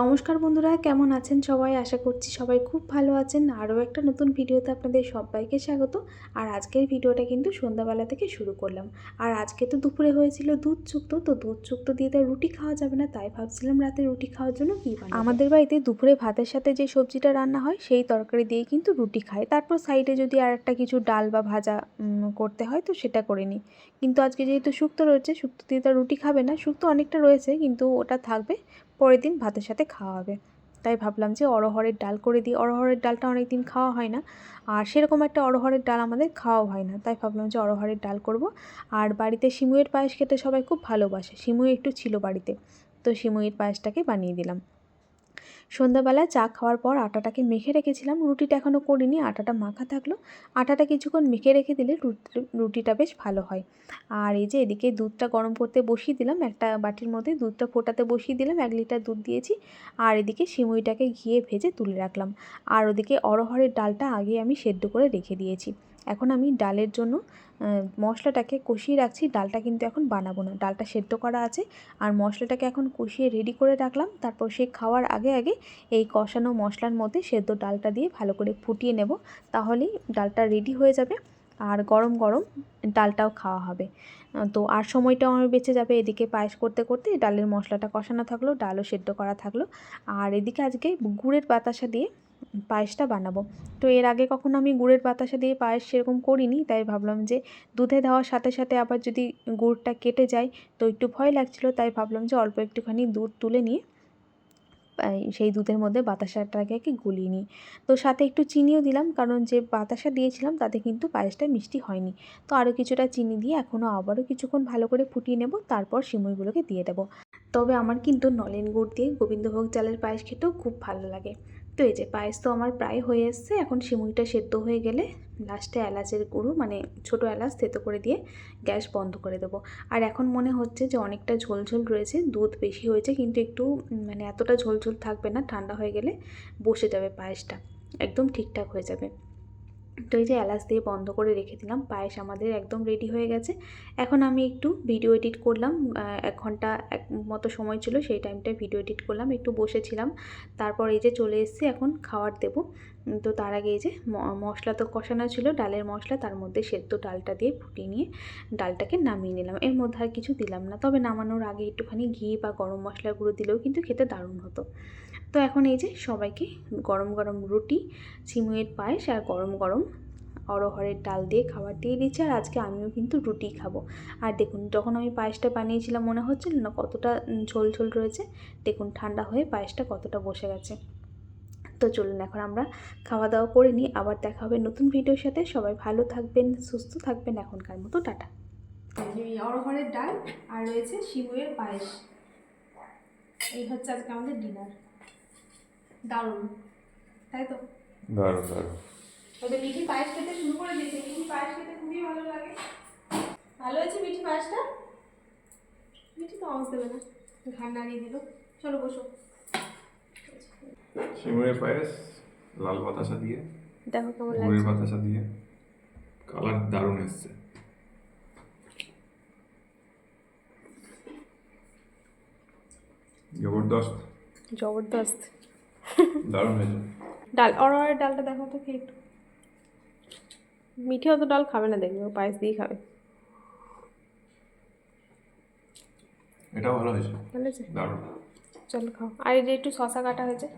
নমস্কার বন্ধুরা, কেমন আছেন সবাই? আশা করছি সবাই খুব ভালো আছেন। আরও একটা নতুন ভিডিওতে আপনাদের সবাইকে স্বাগত। আর আজকের ভিডিওটা কিন্তু সন্ধ্যাবেলা থেকে শুরু করলাম। আর আজকে তো দুপুরে হয়েছিল দুধ চুক্ত, তো দুধ চুক্ত দিয়ে তো রুটি খাওয়া যাবে না, তাই ভাবছিলাম রাতে রুটি খাওয়ার জন্য কী আমাদের বাড়িতে দুপুরে ভাতের সাথে যে সবজিটা রান্না হয়, সেই তরকারি দিয়ে কিন্তু রুটি খায়। তারপর সাইডে যদি আর একটা কিছু ডাল বা ভাজা করতে হয়, তো সেটা করে নিই। কিন্তু আজকে যেহেতু শুক্তো রয়েছে, শুক্তো দিয়ে তো রুটি খাবে না, শুক্তো অনেকটা রয়েছে, কিন্তু ওটা থাকবে পরের দিন ভাতের সাথে খাওয়া হবে। তাই ভাবলাম যে অরহরের ডাল করে দিই। অরহরের ডালটা অনেক দিন খাওয়া হয় না। আর সেরকম একটা অরহরের ডাল আমাদের খাওয়া হয় না। তাই ভাবলাম যে অরহরের ডাল করব। আর বাড়িতে সিমুয়ের পায়েস খেতে সবাই খুব ভালোবাসে। শিমুই একটু ছিল বাড়িতে। তো শিমুইয়ের পায়েসটাকে বানিয়ে দিলাম। সন্ধ্যাবেলা চা খাওয়ার পর আটাটাকে মেখে রেখেছিলাম। রুটিটা এখনও করিনি, আটাটা মাখা থাকল। আটাটা কিছুক্ষণ মেখে রেখে দিলে রুটি- রুটিটা বেশ ভালো হয়। আর এই যে এদিকে দুধটা গরম করতে বসিয়ে দিলাম, একটা বাটির মধ্যে দুধটা ফোটাতে বসিয়ে দিলাম, এক লিটার দুধ দিয়েছি। আর এদিকে সিমুইটাকে ঘিয়ে ভেজে তুলে রাখলাম। আর ওদিকে অরহরের ডালটা আগে আমি সেদ্ধ করে রেখে দিয়েছি। এখন আমি ডালের জন্য মশলাটাকে কষিয়ে রাখছি। ডালটা কিন্তু এখন বানাবো না। ডালটা সেদ্ধ করা আছে। আর মশলাটাকে এখন কষিয়ে রেডি করে রাখলাম। তারপর সে খাওয়ার আগে আগে এই কষানো মশলার মধ্যে সেদ্ধ ডালটা দিয়ে ভালো করে ফুটিয়ে নেব। তাহলেই ডালটা রেডি হয়ে যাবে। আর গরম গরম ডালটাও খাওয়া হবে। তো আর সময়টাও আমার বেঁচে যাবে এদিকে পায়েস করতে করতে। ডালের মশলাটা কষানো থাকল, ডালও সেদ্ধ করা থাকল। আর এদিকে আজকে গুড়ের বাতাসা দিয়ে পায়েসটা বানাবো। তো এর আগে কখনো আমি গুড়ের বাতাসা দিয়ে পায়েস সেরকম করিনি, তাই ভাবলাম যে দুধে দেওয়ার সাথে সাথে আবার যদি গুড়টা কেটে যায়, তো একটু ভয় লাগছিল, তাই ভাবলাম যে অল্প একটুখানি দুধ তুলে নিয়ে সেই দুধের মধ্যে বাতাসাটাকে কি গুলিয়ে নিই। তো সাথে একটু চিনিও দিলাম, কারণ যে বাতাসা দিয়েছিলাম, তাতে কিন্তু পায়েসটা মিষ্টি হয়নি। তো আরও কিছুটা চিনি দিয়ে এখনও আবারও কিছুক্ষণ ভালো করে ফুটিয়ে নেব, তারপর সিমুইগুলোকে দিয়ে দেবো। তবে আমার কিন্তু নলেন গুড় দিয়ে গোবিন্দভোগ চালের পায়েস খেতেও খুব ভালো লাগে। তো এই যে পায়েস তো আমার প্রায় হয়ে এসছে, এখন সিমুইটা সেদ্ধ হয়ে গেলে লাস্টে এলাচের গুঁড়ো মানে ছোট এলাচ থেতো করে দিয়ে গ্যাস বন্ধ করে দেবো। আর এখন মনে হচ্ছে যে অনেকটা ঝোল ঝোল রয়েছে, দুধ বেশি হয়েছে, কিন্তু একটু মানে এতটা ঝোল ঝোল থাকবে না, ঠান্ডা হয়ে গেলে বসে যাবে পায়েসটা, একদম ঠিকঠাক হয়ে যাবে। তো এই যে এলাচ দিয়ে বন্ধ করে রেখে দিলাম, পায়েস আমাদের একদম রেডি হয়ে গেছে। এখন আমি একটু ভিডিও এডিট করলাম এক ঘণ্টা এক মতো সময় ছিল, সেই টাইমটায় ভিডিও এডিট করলাম, একটু বসেছিলাম। তারপর এই যে চলে এসেছি, এখন খাওয়ার দেবো। তো তার আগে এই যে মশলা তো কষানো ছিল, ডালের মশলা, তার মধ্যে সেদ্ধ ডালটা দিয়ে ফুটিয়ে নিয়ে ডালটাকে নামিয়ে নিলাম। এর মধ্যে আর কিছু দিলাম না, তবে নামানোর আগে একটুখানি ঘি বা গরম মশলার গুঁড়ো দিলেও কিন্তু খেতে দারুণ হতো। তো এখন এই যে সবাইকে গরম গরম রুটি সিমুয়ের পায়েস আর গরম গরম অরহরের ডাল দিয়ে খাবার দিয়ে দিচ্ছে আর আজকে আমিও কিন্তু রুটি খাব। আর দেখুন যখন আমি পায়েসটা বানিয়েছিলাম মনে হচ্ছিল না কতটা ঝোল ঝোল রয়েছে দেখুন ঠান্ডা হয়ে পায়েসটা কতটা বসে গেছে। তো চলুন এখন আমরা খাওয়া দাওয়া করে নিই আবার দেখা হবে নতুন ভিডিওর সাথে। সবাই ভালো থাকবেন সুস্থ থাকবেন এখনকার মতো টাটা। অরহরের ডাল আর রয়েছে শিবুয়ের পায়েস। এই হচ্ছে আজকে আমাদের ডিনার দারুণ। তাই তো? দারুণ দারুণ। ওদের মিঠি পায়েস খেতে শুরু করে দিয়েছে। মিঠি পায়েস খেতে খুবই ভালো লাগে। ভালো হয়েছে মিঠি পায়েসটা? মিঠি তো আওয়াজ দেবে না। ঘাড় নাড়িয়ে দিল। চলো বসো। সিমুরের পায়েস লাল বাতাসা দিয়ে। দেখো কেমন গুড়ের বাতাসা দিয়ে। কালার দারুণ এসছে। জবরদস্ত। জবরদস্ত। দারুণ হয়েছে। ডাল অরহরের ডালটা দেখো তো খেয়ে একটু। মিঠি অত ডাল খাবে না দেখবে পায়েস দিয়েই খাবে। এটা ভালো হয়েছে। ভালো আছে দারুণ। চলো খাও। আর এই যে একটু শশা কাটা হয়েছে।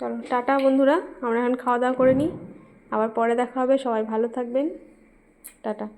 চলো টাটা বন্ধুরা আমরা এখন খাওয়া দাওয়া করে নিই। আবার পরে দেখা হবে সবাই ভালো থাকবেন। টাটা।